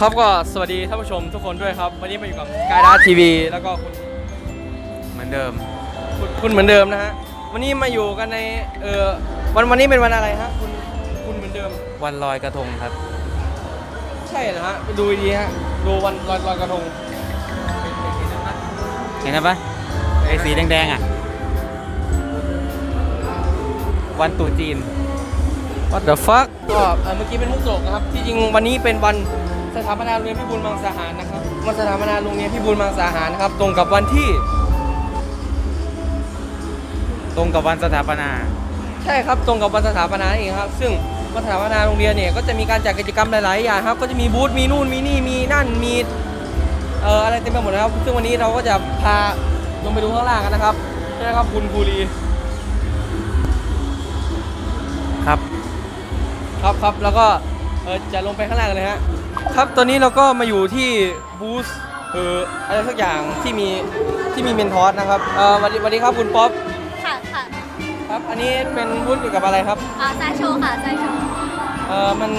อ่าครับก็สวัสดีท่านผู้ชมทุกคนด้วยครับ วันนี้มาอยู่กับกายดาทีวีแล้วก็คุณเหมือนเดิม คุณคุณเหมือนเดิมนะฮะวันนี้มาอยู่กันในเออวันวันนี้เป็นวันอะไรฮะคุณคุณเหมือนเดิม วันลอยกระทงครับ ใช่นะฮะไปดูดีๆฮะดูวันลอยลอยกระทงเห็นไหมปะไอ้สีแดงๆอะ วันตรุษจีน What the fuck ก็เอ่อเมื่อกี้เป็นมุกตลกนะครับที่จริงวันนี้เป็นวัน สถาปนาโรงเรียนพิบูลมังสาหารนะครับวันสถาปนาโรงเรียนพิบูลมังสาหารนะครับ ตรงกับวันที่ ตรงกับวันสถาปนา ใช่ครับตรงกับวันสถาปนานั่นเองครับ ซึ่งวันสถาปนาโรงเรียนเนี่ยก็จะมีการจัดกิจกรรมหลาย ๆ อย่างครับ ก็จะมีบูธมีนู่นมีนี่มีนั่นมีเอ่ออะไรเต็มไปหมดนะครับ ซึ่งวันนี้เราก็จะพาลงไปดูข้างล่างกันนะครับใช่ไหมครับคุณภูรีครับ ครับครับแล้วก็เออจะลงไปข้างล่างกันเลยฮะ ครับตอนนี้เราก็มาอยู่ที่บูธเอออะไรสักอย่างที่มีที่มีเมนทอสนะครับเออสวัสดีสวัสดีครับคุณป๊อปค่ะค่ะครับอันนี้เป็นบูธเกี่ยวกับอะไรครับอ่าไซโชว์ค่ะไซโชว์เออมัน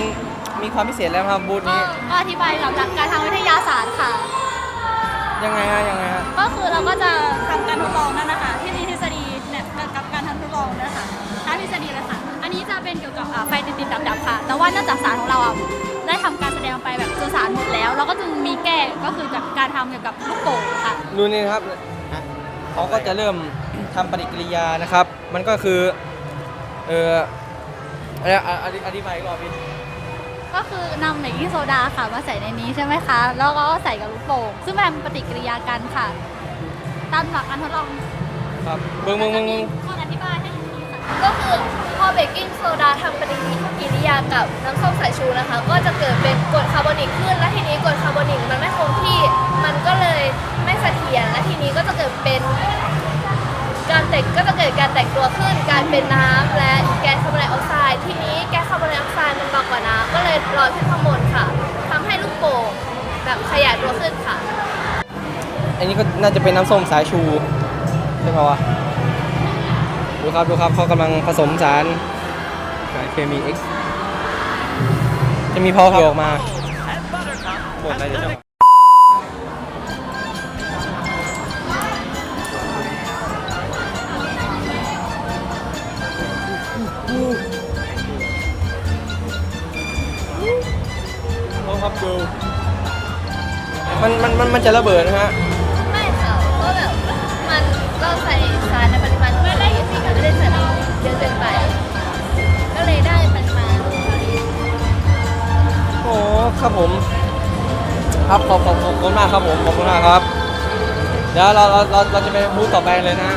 มีความพิเศษแล้วครับบูธก็นี้ก็อธิบายเกี่ยวกับการทางวิทยาศาสตร์ค่ะ ยังไงฮะยังไงฮะก็คือเราก็จะทำการทดลองนั่นนะคะที่มีทฤษฎีเนี่ยกับการทำทดลองนะคะท้าทฤษฎีเลยค่ะ อันนี้จะเป็นเกี่ยวกับอ่าไฟติดๆดับๆค่ะ แต่ว่าเนื่องจากสารของเราอะ ได้ทำการแสดงไปแบบจนสารหมดแล้ว เราก็จึงมีแก้ก็คือจากการทำเกี่ยวกับลูกโป่งค่ะดูนี่นะครับฮะเขาก็จะเริ่มทำปฏิกิริยานะครับ มันก็คือเอออะไรอะอธิอธิบายอีกรอบพี่ก็คือนำเบกกิ้งโซดาค่ะมาใส่ในนี้ใช่ไหมคะ แล้วก็ใส่กับลูกโป่งซึ่งมันเป็นปฏิกิริยากันค่ะ ตามหลักการทดลองครับเบิ้งเบิ้งเบิ้ง ก็คือพอเบกกิ้งโซดาทำปฏิกิริยากับน้ำส้มสายชูนะคะ ก็จะเกิดเป็นกรดคาร์บอนิกขึ้น และทีนี้กรดคาร์บอนิกมันไม่คงที่ มันก็เลยไม่เสถียร และทีนี้ก็จะเกิดเป็นการแตกก็จะเกิดการแตกตัวขึ้น การเป็นน้ำและแก๊สคาร์บอนไดออกไซด์ ทีนี้แก๊สคาร์บอนไดออกไซด์มันเบากว่าน้ำก็เลยลอยขึ้นข้างบนค่ะทำให้ลูกโป่งแบบขยายตัวขึ้นค่ะ อันนี้ก็น่าจะเป็นน้ำส้มสายชูใช่ไหมวะ ดูครับดูครับเขากำลังผสมสารสารเคมี X จะมีพอเขียวออกมาบดอะไรเดี๋ยวจะลองครับดูมันมันมันมันจะระเบิดนะฮะ ไม่ค่ะเพราะแบบมันเราใส่ เกินไป ก็เลยได้ปริมาอดีโอ้ครับผม ครับขอบขอบขอบคุณมากครับผมขอบคุณมากครับเดี๋ยวเราเราเราเราจะไปบูธต่อไปเลยนะ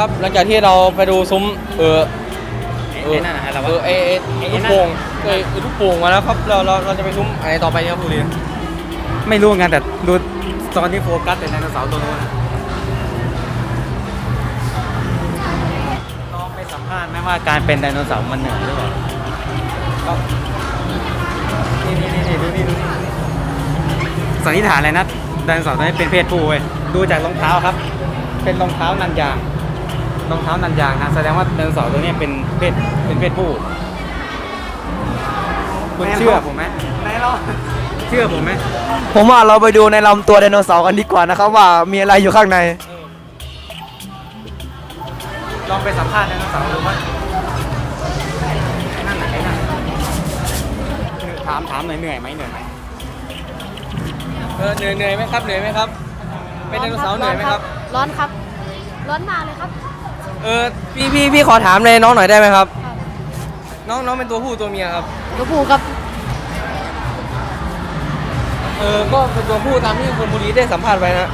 ครับ หลังจากที่เราไปดูซุ้มเออไอ้ไอ้นั่นนะอะไรเอวะอไอไอไอลูกโป่งเออไอลูกโป่งมาแล้วครับเราเราเราจะไปซุ้มอะไรต่อไปเนี่ยครับผู้เรียนไม่รู้งานแต่ดูตอนที่โฟกัสแต่ไดโนเสาร์ตัวนู้นอะลองไปสัมภาษณ์ไหมว่าการเป็นไดโนเสาร์มันเหนื่อยหรือเปล่าครับนี่นี่นี่ดูนี่ดูนี่สันนิษฐานเลยนะไดโนเสาร์ตัวนี้เป็นเพศผู้เว้ยดูจากรองเท้าครับ เป็นรองเท้านันยาง รองเท้านันยางนะแสดงว่าไดโนเสาร์ตัวนี้เป็นเพศเป็นเพศผู้คุณเชื่อผมไหมไหนลองเชื่อผมไหมผมว่าเราไปดูในลำตัวไดโนเสาร์กันดีกว่านะครับว่ามีอะไรอยู่ข้างในลองไปสัมภาษณ์ไดโนเสาร์ดูว่านั่นไหนนั่นถามถามหน่อยเหนื่อยไหมเหนื่อยไหมเออเหนื่อยเหนื่อยไหมครับเหนื่อยไหมครับ เป็นไดโนเสาร์เหนื่อยไหมครับ ร้อนครับ ร้อนมากเลยครับ เออพี่พี่พี่ขอถามเลยน้องหน่อยได้ไหมครับ น้องน้องเป็นตัวผู้ตัวเมียครับกระปูครับ เออก็เป็นตัวผู้ตามที่คนบุรีได้สัมภาษณ์ไว้นะ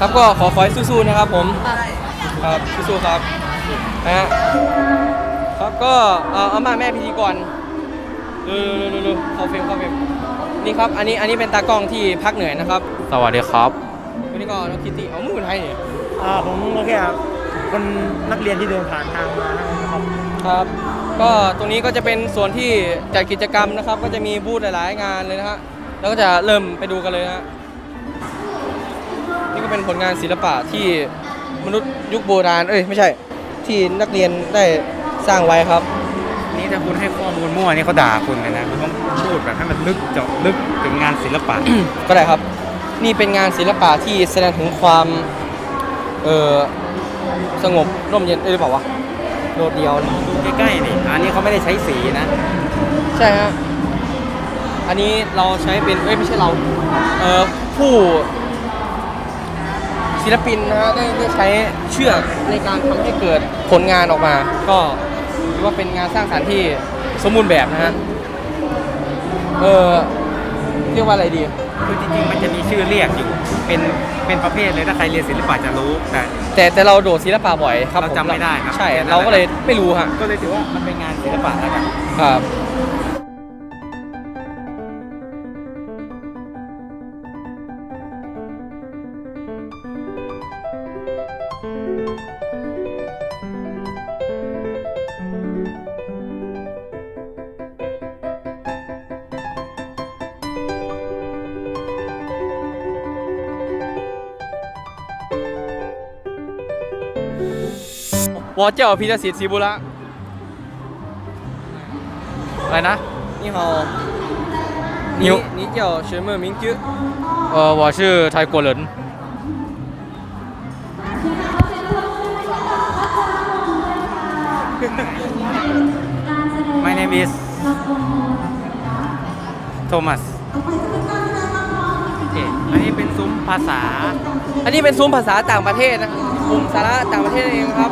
ครับก็ขอขอให้สู้ๆนะครับ ผมครับสู้ๆครับนะฮะครับก็เอาเอามาแม่พิธีกรเร็วๆๆๆๆเข้าเฟรมเข้าเฟรมนี่ครับอันนี้อันนี้เป็นตากล้องที่พักเหนื่อยนะครับสวัสดีครับวันนี้ก็น้องคิตตี้เอามือคนไทยนี่ อ่าผมก็แค่ค นนักเรียนที่เดินผ่านทางมานะครับครับ ก็ตรงนี้ก็จะเป็นส่วนที่จัดกิจกรรมนะครับ ก็จะมีบูธหลาย ๆ งานเลยนะฮะแล้วก็จะเริ่มไปดูกันเลยนะฮะนี่ก็เป็นผลงานศิลปะที่มนุษย์ยุคโบราณเอ้ยไม่ใช่ ที่นักเรียนได้สร้างไว้ครับนี่ถ้าคุณให้ข้อมูลมั่วนี่เขาด่าคุณเลยนะคุณต้องพูดแบบให้มันลึกเจาะลึกถึงงานศิลปะ ก็ได้ครับ นี่เป็นงานศิลปะที่แสดงถึงความเออ สงบร่มเย็นเอ้ยหรือเปล่าวะโดดเดียวนะดูใกล้ๆนี่อันนี้เขาไม่ได้ใช้สีนะ ใช่ฮะอันนี้เราใช้เป็นเอ้ยไม่ใช่เราเอ่อผู้ศิลปินนะฮะได้ได้ใช้เชือกในการทำให้เกิดผลงานออกมา ก็ถือว่าเป็นงานสร้างสรรค์ที่สมบูรณ์แบบนะฮะเออเรียกว่าอะไรดี คือจริงๆ มันจะมีชื่อเรียกอยู่ เป็น เป็นประเภทเลยถ้าใครเรียนศิลปะจะรู้แต่ แต่แต่เราโดดศิลปะบ่อยครับเราผจำไม่ได้ครับใช่ แค่นั้น เราก็เลยไม่รู้ฮะก็เลยถือว่ามันเป็นงานศิลปะแล้วกัน ครับ วอเจ้าพิทศิษฐ์ศิบุระอะไรนะนี่เฮา นิ้ นี่ ว นี่เจ้าชื่อเมื่อมิงจื้อเอ่อ我是泰国人 My name is Thomas โอเคอันนี้เป็นซุ้มภาษา อันนี้เป็นซุ้มภาษาต่างประเทศนะครับกลุ่มสาระต่างประเทศเองครับ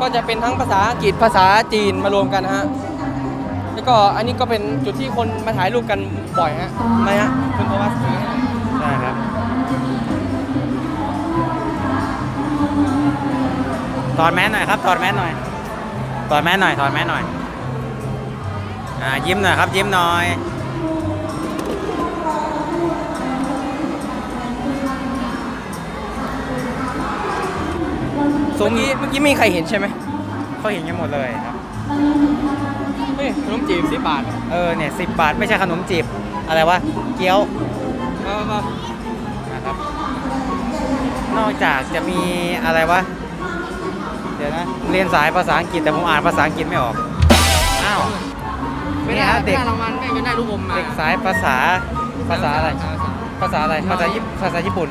ก็จะเป็นทั้งภาษาอังกฤษภาษาจีนมารวมกันนะฮะแล้วก็อันนี้ก็เป็นจุดที่คนมาถ่ายรูปกันบ่อยฮะทำไมฮะคุณโทมัสได้ครับถอดแมสหน่อยครับถอดแมสหน่อยถอดแมสหน่อยถอดแมสหน่อยอ่ายิ้มหน่อยครับยิ้มหน่อย เมื่อกี้เมื่อกี้มีใครเห็นใช่ไหมเขาเห็นกันหมดเลยครับเฮ้ยขนมจีบสิบบาทเออเนี่ยสิบบาทไม่ใช่ขนมจีบอะไรวะเกี๊ยวมามานะครับ นอกจากจะมีอะไรวะเดี๋ยวนะเรียนสายภาษาอังกฤษแต่ผมอ่านภาษาอังกฤษไม่ออกอ้าวไม่นี่ได้ฮะเด็กได้รางวัลแม่งจะได้ลูกอมมาเด็กสายภาษาภาษาอะไรภาษาอะไรภาษาญี่ภาษาญี่ปุ่น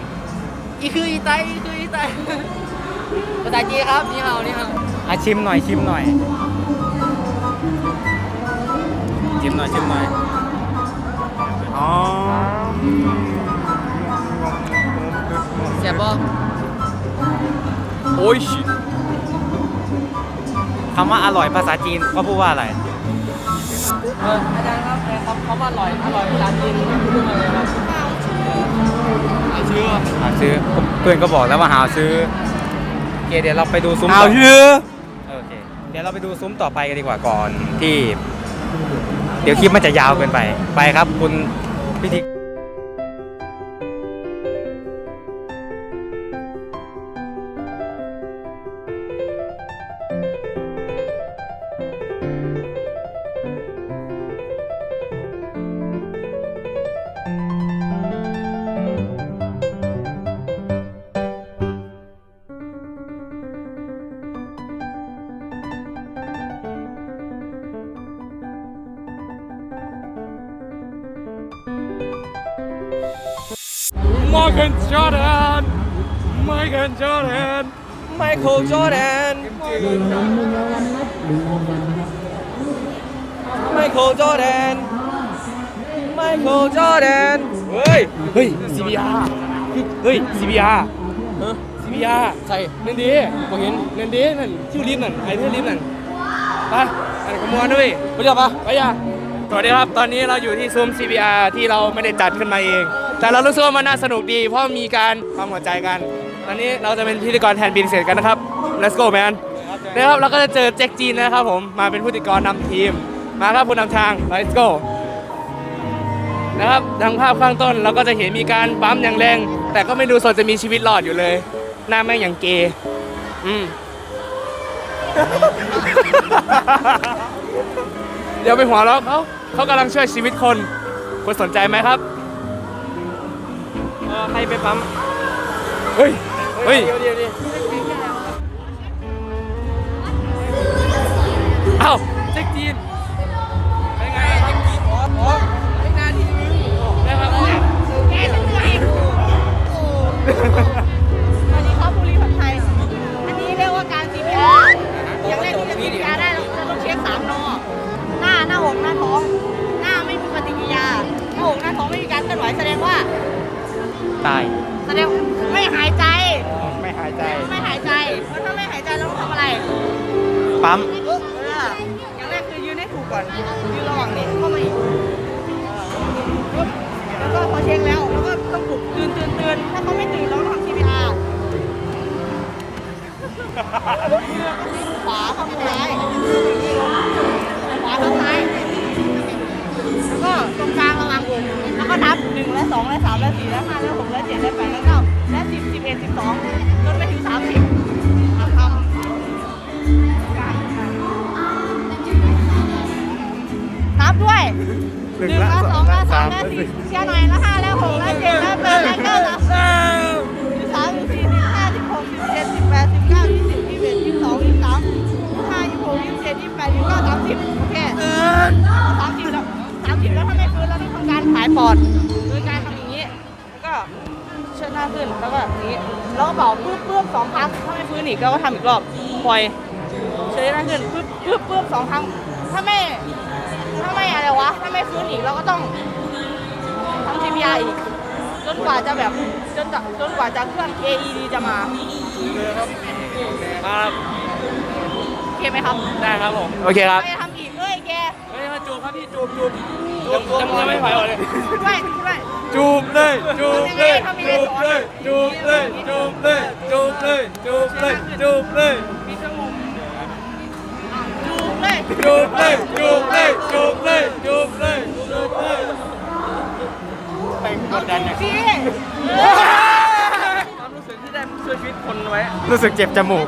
อีคืออีไตอีคืออีไต ภาษาจีนครับ นี่เฮานี่เฮาอะชิมหน่อยชิมหน่อย ชิมหน่อยชิมหน่อย อ๋อเสียบบ่โอ้ยชิคำว่าอร่อยภาษาจีนก็พูดว่าอะไร เอออาจารย์ครับเขาเขาว่าอร่อยอร่อยภาษาจีนพูดมาเลยครับเอาชื่อหาซื้อเพื่อนก็บอกแล้วว่าหาซื้อโอ เคเดี๋ยวเราไปดูซุ้มเอาต่อชื่อโอเคเดี๋ยวเราไปดูซุ้มต่อไปกันดีกว่าก่อนที่ เดี๋ยวคลิปมันจะยาวเกินไปไปครับคุณพิธี มเคิลจอร์แดนเฮ้ย เฮ้ย CBR เฮ้ย CBR ฮะ CBR ใส่นั่นดีบ่เห็นนั่นดีนั่นชื่อลิฟนั่นไอ้เพื่อนลิฟนั่นไปอันนขโมยด้วยไปเรียกปะไปย่าสวัสดีครับ ตอนนี้เราอยู่ที่ซุ้ม CBR ที่เราไม่ได้จัดขึ้นมาเอง แต่เรารู้สึกว่ามันน่าสนุกดี เพราะมีการทำหัวใจกันตอนนี้เราจะเป็นพิธีกรแทนบินเสร็จกันนะครับ let's go man นะครับเราก็จะเจอแจ็คจีนนะครับผมมาเป็นผู้ติดกรนำทีม มาครับผู้นำทาง let's go นะครับทางภาพข้างต้นเราก็จะเห็นมีการปั๊มอย่างแรง แต่ก็ไม่ดูสดจะมีชีวิตรอดอยู่เลย หน้าแม่งอย่างเกย์อืม เดี๋ยวไปหัวเราะเขาเขากำลังช่วยชีวิตคนคุณสนใจไหมครับ ใครไปปั๊ม เฮ้ย เฮ้ยเดี๋ยวเดี๋ยวเดี๋ยวเอ้าเจ๊กจีนเป็นไงเจ๊กจีนอ๋ออ๋อไอ้หน้าที่มึงได้ครับสวัสดี ตาย แสดงไม่หายใจ ไม่หายใจ ไม่หายใจเพราะถ้าไม่หายใจเราต้องทำอะไรปั๊ม เอออย่างแรกคือยืนให้ถูกก่อน ยืนระหว่างนี้เข้ามาอีกเออแล้วก็พอเช็คแล้วแล้วก็ต้องปลุกตื่นตื่นตื่นถ้าเขาไม่ตื่นเราต้องทำ CPR ขวาเข้าซ้ายขวาเข้าซ้ายแล้วก็ตรงกลางระวัง แล้วก็นับหนึ่งและสองและสามและสี่และห้าและหกและเจ็ดและแปดและเก้าและสิบสิบเอ็ดสิบสองจนไปถึงสามสิบทำนับด้วยหนึ่งและสองและสามและสี่เชียร์หน่อยละห้าและหกและเจ็ดและแปดและเก้าละสิบสามสิบสี่สิบห้าสิบหกสิบเจ็ดสิบแปดสิบเก้ายี่สิบยี่สิบเอ็ดยี่สิบสองยี่สิบสามยี่สิบห้ายี่สิบหกยี่สิบเจ็ดยี่สิบแปดยี่สิบเก้าสามสิบโอเคสามสิบแล้วสามสิบแล้วถ้าไม การผายปอด โดยการทำอย่างนี้แล้วก็เชิดหน้าขึ้นแล้วก็อย่างนี้แล้วก็เป่าปึ๊บปึ๊บสองครั้งถ้าไม่ฟื้นอีกเราก็ทำอีกรอบปล่อยเชิดหน้าขึ้นปึ๊บปึ๊บปึ๊บสองครั้งถ้าไม่ถ้าไม่อะไรวะถ้าไม่ฟื้นอีกเราก็ต้องทำ CPR อีกจนกว่าจะแบบจนจะจนกว่าจะเครื่อง AED จะมาครับโอเคไหมครับ ได้ครับผม โอเคครับไปทำอีกเอ้ยแก เฮ้ยมาจูบครับพี่จูบจูบ จูบยังยังไม่ไหวเลยด้วยด้วย จูบเลยจูบเลยทำยังไงทำยังไงจูบเลยจูบเลยจูบเลยจูบเลยจูบเลยมีเครื่องมืออะจูบเลยจูบเลยจูบเลยจูบเลยจูบเลยจูบเลยไปกดดันเนี่ยพี่ความรู้สึกที่ได้ช่วยชีวิตคนไว้ รู้สึกเจ็บจมูก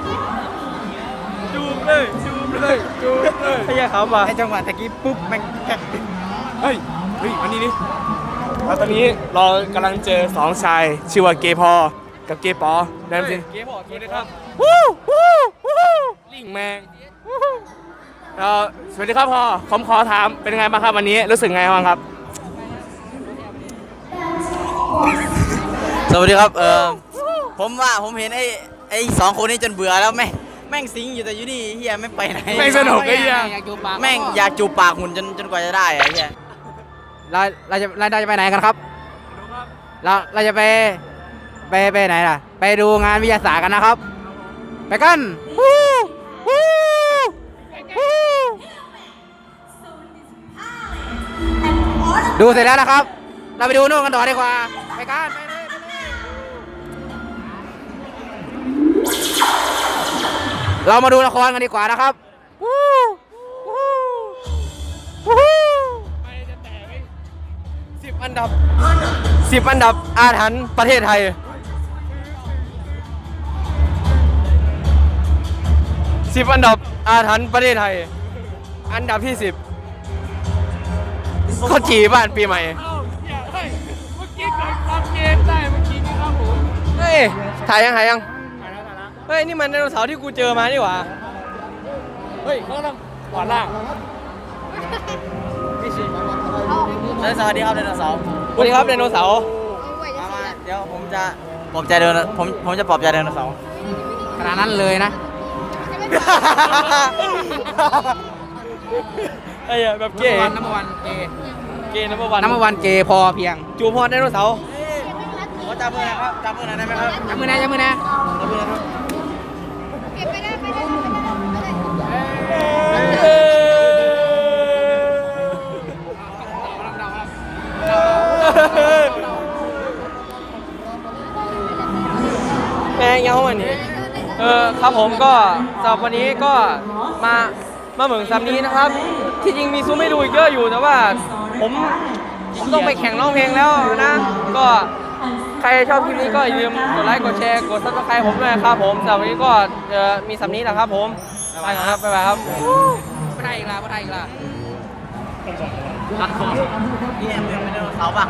จูบเลยจูบเลยจูบเลยไม่ใช่เขาป่ะไอจังหวะตะกี้ปุ๊บแม่งแกะ เฮ้ยเฮ้ยวันนี้นี่แล้วตอนนี้เรากำลังเจอสองชายชื่อว่าเกย์พอ กับเกย์ปอเดินสิเก๋บอกสวัสดีครับวู้วู้วู้ลิงแมงเอ่อสวัสดีครับพ่อผมขอถามเป็นไงบ้างครับวันนี้รู้สึกไงบ้างครับ สวัสดีครับเออผมว่าผมเห็นไอ้ไอ้สองคนนี้จนเบื่อแล้วแม่งแม่งสิงอยู่แต่อยู่นี่เฮียไม่ไปไหนแม่งสนุกไอ้เหี้ยแม่งอยากจูบปากหุ่นจนจนกว่าจะได้อะเฮีย เราเราจะเราจะไปไหนกันครับเราเราจะไปไปไปไหนล่ะ ไปดูงานวิทยาศาสตร์กันนะครับ ไปกันวู้วู้วู้ดูเสร็จแล้วนะครับ เราไปดูนู่นกันต่อดีกว่า ไปกันไปเลยไปเลยเรามาดูละครกันดีกว่านะครับวู้วู้วู้สิบ อันดับสิบอันดับอาถรรพ์ประเทศไทยสิบอันดับอาถรรพ์ประเทศไทย อันดับที่สิบข้าวจี่บ้านปีใหม่ เอ้าอย่าเฮ้ยเมื่อกี้เกิดความเกมได้เมื่อกี้นี่ครับผมเฮ้ย ถ่ายยังถ่ายยัง ถ่ายแล้วถ่ายแล้วเฮ้ย นี่มันไดโนเสาร์ที่กูเจอมานี่หว่า เฮ้ยเขากำลังขวาล่าง สวัสดีครับไดโนเสาร์สวัสดีครับไดโนเสาร์มามาเดี๋ยวผมจะปลอบใจไดโนผมผมจะปลอบใจไดโนเสาร์ขนาดนั้นเลยนะไอ้เหี้ยแบบเก๋น้ำวันเกเก๋นัมเบอร์วันน้ำวันเกพอเพียง จูบพอไดโนเสาร์ขอจับมือหนะครับจับมือหน่อยได้ไหมครับจับมือนะจับมือนะจับมือหนะครับเก็บไปได้ไปได้ไปได้ แม่เงาวันนี้เออครับผมก็สำหรับวันนี้ก็มามาเหมืองซัมนี้นะครับ ที่จริงมีซูไม่ดูอีกเยอะอยู่แต่ว่า ผมผมต้องไปแข่งร้องเพลงแล้วนะ ก็ใครชอบคลิปนี้ก็อย่าลืมกดไลค์กดแชร์กดซับสไครต์ผมด้วยครับผมสำหรับวันนี้ก็มีสำนี้แหละครับผมไปครับไปไปครับไปอีกละไปอีกละ รัดคอเยี่ยมยังไม่ได้เสาบ้าง